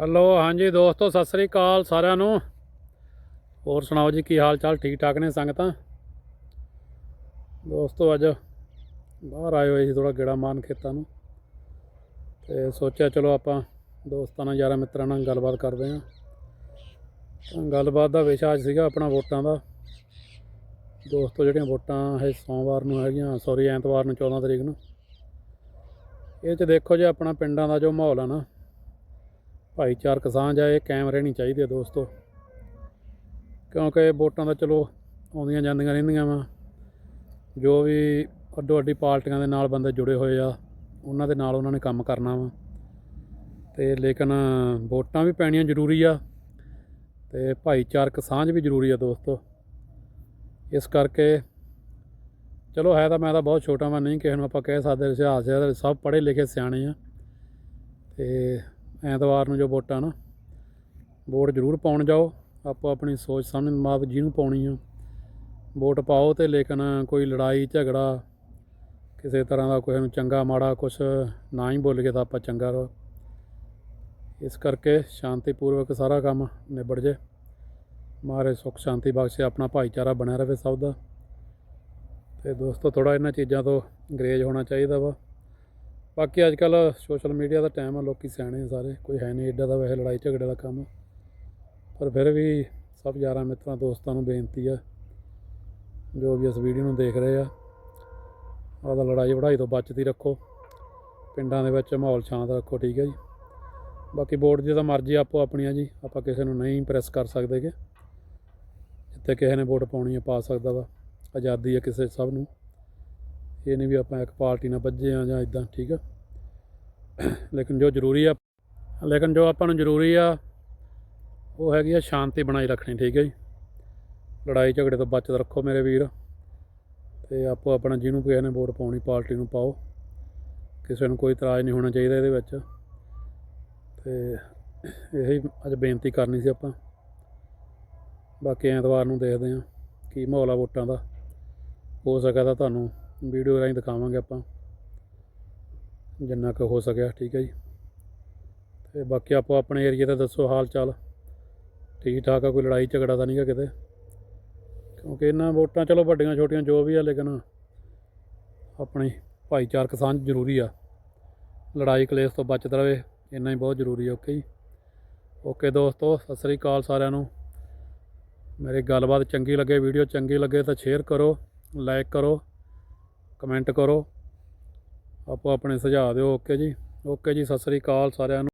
Hello, ਹਾਂਜੀ ਦੋਸਤੋ, ਸਤਿ ਸ੍ਰੀ ਅਕਾਲ ਸਾਰਿਆਂ ਨੂੰ। ਹੋਰ ਸੁਣਾਓ ਜੀ, ਕੀ ਹਾਲ ਚਾਲ? ਠੀਕ ਠਾਕ ਨੇ ਸੰਗਤਾਂ? ਦੋਸਤੋ, ਅੱਜ ਬਾਹਰ ਆਏ ਹੋਏ ਸੀ ਥੋੜਾ ਗੇੜਾ ਮਾਰਨ ਖੇਤਾਂ ਨੂੰ। ਤੇ ਸੋਚਿਆ ਚਲੋ ਆਪਾਂ ਦੋਸਤਾਂ ਨਾਲ, ਯਾਰਾਂ ਮਿੱਤਰਾਂ ਨਾਲ ਗੱਲਬਾਤ ਕਰਦੇ ਹਾਂ। ਤਾਂ ਗੱਲਬਾਤ ਦਾ ਵਿਸ਼ਾ ਅੱਜ ਸੀਗਾ ਆਪਣਾ ਵੋਟਾਂ ਦਾ। ਦੋਸਤੋ, ਜਿਹੜੀਆਂ ਵੋਟਾਂ ਇਹ ਸੋਮਵਾਰ ਨੂੰ ਹੈਗੀਆਂ ਸੌਰੀ ਐਤਵਾਰ ਨੂੰ 14 ਤਰੀਕ ਨੂੰ। ਇਹ 'ਚ ਦੇਖੋ ਜੇ, ਆਪਣਾ ਪਿੰਡਾਂ ਦਾ ਜੋ ਮਾਹੌਲ ਆ ਨਾ ਭਾਈਚਾਰਕ ਸਾਂਝ ਆ, ਇਹ ਕਾਇਮ ਰਹਿਣੀ ਚਾਹੀਦੀ ਹੈ ਦੋਸਤੋ। ਕਿਉਂਕਿ ਵੋਟਾਂ ਦਾ ਚਲੋ ਆਉਂਦੀਆਂ ਜਾਂਦੀਆਂ ਰਹਿੰਦੀਆਂ ਵਾ। ਜੋ ਵੀ ਅੱਡੋ ਅੱਡੀ ਪਾਰਟੀਆਂ ਦੇ ਨਾਲ ਬੰਦੇ ਜੁੜੇ ਹੋਏ ਆ, ਉਹਨਾਂ ਦੇ ਨਾਲ ਉਹਨਾਂ ਨੇ ਕੰਮ ਕਰਨਾ ਵਾ। ਤੇ ਲੇਕਿਨ ਵੋਟਾਂ ਵੀ ਪੈਣੀਆਂ ਜ਼ਰੂਰੀ ਆ ਤੇ ਭਾਈਚਾਰਕ ਸਾਂਝ ਵੀ ਜ਼ਰੂਰੀ ਆ ਦੋਸਤੋ। ਇਸ ਕਰਕੇ ਚਲੋ ਹੈ ਤਾਂ ਮੈਂ ਤਾਂ ਬਹੁਤ ਛੋਟਾ ਵਾਂ, ਨਹੀਂ ਕਿਸੇ ਨੂੰ ਆਪਾਂ ਕਹਿ ਸਕਦੇ, ਇਤਿਹਾਸ ਸਭ ਪੜ੍ਹੇ ਲਿਖੇ ਸਿਆਣੇ ਆ। ਤੇ ਐਤਵਾਰ ਨੂੰ ਜੋ ਵੋਟਾਂ ਨਾ, ਵੋਟ ਜ਼ਰੂਰ ਪਾਉਣ ਜਾਓ। ਆਪੋ ਆਪਣੀ ਸੋਚ ਸਮਝ ਮਾਪ ਜਿਹਨੂੰ ਪਾਉਣੀ ਆ, ਵੋਟ ਪਾਓ ਤੇ ਲੇਕਿਨ ਕੋਈ ਲੜਾਈ, ਝਗੜਾ, ਕਿਸੇ ਤਰ੍ਹਾਂ ਦਾ ਕਿਸੇ ਨੂੰ ਚੰਗਾ, ਮਾੜਾ ਕੁਛ ਨਾ ਹੀ ਬੋਲ ਕੇ ਤਾਂ ਆਪਾਂ ਚੰਗਾ ਰਹੋ। ਇਸ ਕਰਕੇ ਸ਼ਾਂਤੀਪੂਰਵਕ ਸਾਰਾ ਕੰਮ ਨਿਬੜ ਜੇ ਮਾਰੇ ਸੁੱਖ, ਸ਼ਾਂਤੀ, ਬਖਸ਼ੇ, ਆਪਣਾ ਭਾਈਚਾਰਾ ਬਣਿਆ ਰਵੇ ਸਭ ਦਾ। ਤੇ ਦੋਸਤੋ ਥੋੜਾ ਇਹਨਾਂ ਚੀਜ਼ਾਂ ਤੋਂ ਅੰਗਰੇਜ਼ ਹੋਣਾ ਚਾਹੀਦਾ ਵਾ। ਬਾਕੀ ਅੱਜ ਕੱਲ ਸੋਸ਼ਲ ਮੀਡੀਆ ਦਾ ਟਾਈਮ ਆ, ਲੋਕੀ ਸਿਆਣੇ ਆ ਸਾਰੇ। ਕੋਈ ਹੈ ਨਹੀਂ ਏਡਾ ਦਾ, ਵੈਸੇ ਲੜਾਈ ਝਗੜੇ ਦਾ ਕੰਮ। ਪਰ ਫਿਰ ਵੀ ਸਭ ਯਾਰਾਂ ਮਿੱਤਰਾਂ, ਦੋਸਤਾਂ ਨੂੰ ਬੇਨਤੀ ਆ, ਜੋ ਵੀ ਇਸ ਵੀਡੀਓ ਨੂੰ ਦੇਖ ਰਹੇ ਆ ਆਦਾ ਲੜਾਈ ਵੜਾਈ ਤੋਂ ਬਚਦੀ ਰੱਖੋ। ਪਿੰਡਾਂ ਦੇ ਵਿੱਚ ਮਾਹੌਲ ਸ਼ਾਂਤ ਰੱਖੋ, ਠੀਕ ਹੈ ਜੀ। ਬਾਕੀ ਵੋਟ ਦੀ ਤਾਂ ਮਰਜ਼ੀ ਆਪੋ ਆਪਣੀ ਆ ਜੀ, ਆਪਾਂ ਕਿਸੇ ਨੂੰ ਨਹੀਂ ਪ੍ਰੈਸ ਕਰ ਸਕਦੇ ਕਿ ਜਿੱਥੇ ਕਿਸੇ ਨੇ ਵੋਟ ਪਾਉਣੀ ਆ, ਪਾ ਸਕਦਾ ਵਾ। ਆਜ਼ਾਦੀ ਆ ਕਿਸੇ ਸਭ ਨੂੰ। ਇਹ ਨਹੀਂ ਵੀ ਆਪਾਂ ਇੱਕ ਪਾਰਟੀ ਨਾਲ ਵੱਜੇ ਆ ਜਾਂ ਇਦਾਂ ਠੀਕ ਆ? ਲੇਕਿਨ ਜੋ ਜ਼ਰੂਰੀ ਆ, ਲੇਕਿਨ ਜੋ ਆਪਾਂ ਨੂੰ ਜ਼ਰੂਰੀ ਆ, ਉਹ ਹੈਗੀ ਆ ਸ਼ਾਂਤੀ ਬਣਾਈ ਰੱਖਣੀ, ਠੀਕ ਹੈ ਜੀ? ਲੜਾਈ ਝਗੜੇ ਤੋਂ ਬਚਤ ਰੱਖੋ ਮੇਰੇ ਵੀਰ, ਤੇ ਆਪੋ ਆਪਣਾ ਜਿਹਨੂੰ ਕਿਸੇ ਨੇ ਵੋਟ ਪਾਉਣੀ ਪਾਰਟੀ ਨੂੰ ਪਾਓ। ਕਿਸੇ ਨੂੰ ਕੋਈ ਇਤਰਾਜ਼ ਨਹੀਂ ਹੋਣਾ ਚਾਹੀਦਾ ਇਹਦੇ ਵਿੱਚ। ਤੇ ਇਹੀ ਅੱਜ ਬੇਨਤੀ ਕਰਨੀ ਸੀ ਆਪਾਂ। ਬਾਕੀ ਐਤਵਾਰ ਨੂੰ ਦੇਖਦੇ ਹਾਂ ਕੀ ਮਾਹੌਲ ਆ ਵੋਟਾਂ ਦਾ। ਹੋ ਸਕਿਆ ਤਾਂ ਤੁਹਾਨੂੰ ਵੀਡੀਓ ਰਾਹੀਂ ਦਿਖਾਵਾਂਗੇ ਆਪਾਂ। ਜਿੰਨਾ ਕੁ ਹੋ ਸਕਿਆ, ਠੀਕ ਹੈ ਜੀ। ਤੇ ਬਾਕੀ ਆਪੋ ਆਪਣੇ ਏਰੀਏ ਦਾ ਦੱਸੋ ਹਾਲ ਚਾਲ ਠੀਕ ਠਾਕ ਆ, ਕੋਈ ਲੜਾਈ ਝਗੜਾ ਤਾਂ ਨਹੀਂਗਾ ਕਿਤੇ। ਕਿਉਂਕਿ ਇਹਨਾਂ ਵੋਟਾਂ ਚਲੋ ਵੱਡੀਆਂ ਛੋਟੀਆਂ ਜੋ ਵੀ ਆ, ਲੇਕਿਨ ਆਪਣੀ ਭਾਈਚਾਰਕ ਸਾਂਝ ਜ਼ਰੂਰੀ ਆ। ਲੜਾਈ ਕਲੇਸ਼ ਤੋਂ ਬਚਤ ਰਹੇ ਇੰਨਾ ਹੀ ਬਹੁਤ ਜ਼ਰੂਰੀ ਆ, ਓਕੇ ਜੀ। ਓਕੇ ਦੋਸਤੋ, ਸਤਿ ਸ੍ਰੀ ਅਕਾਲ ਸਾਰਿਆਂ ਨੂੰ। ਮੇਰੀ ਗੱਲਬਾਤ ਚੰਗੀ ਲੱਗੇ, ਵੀਡੀਓ ਚੰਗੀ ਲੱਗੇ ਤਾਂ ਸ਼ੇਅਰ ਕਰੋ, ਲਾਈਕ ਕਰੋ ਕਮੈਂਟ ਕਰੋ। ਆਪੋ ਆਪਣੇ ਸੁਝਾਅ ਦਿਓ, ਓਕੇ ਜੀ। ਓਕੇ ਜੀ, ਸਤਿ ਸ੍ਰੀ ਅਕਾਲ ਸਾਰਿਆਂ ਨੂੰ।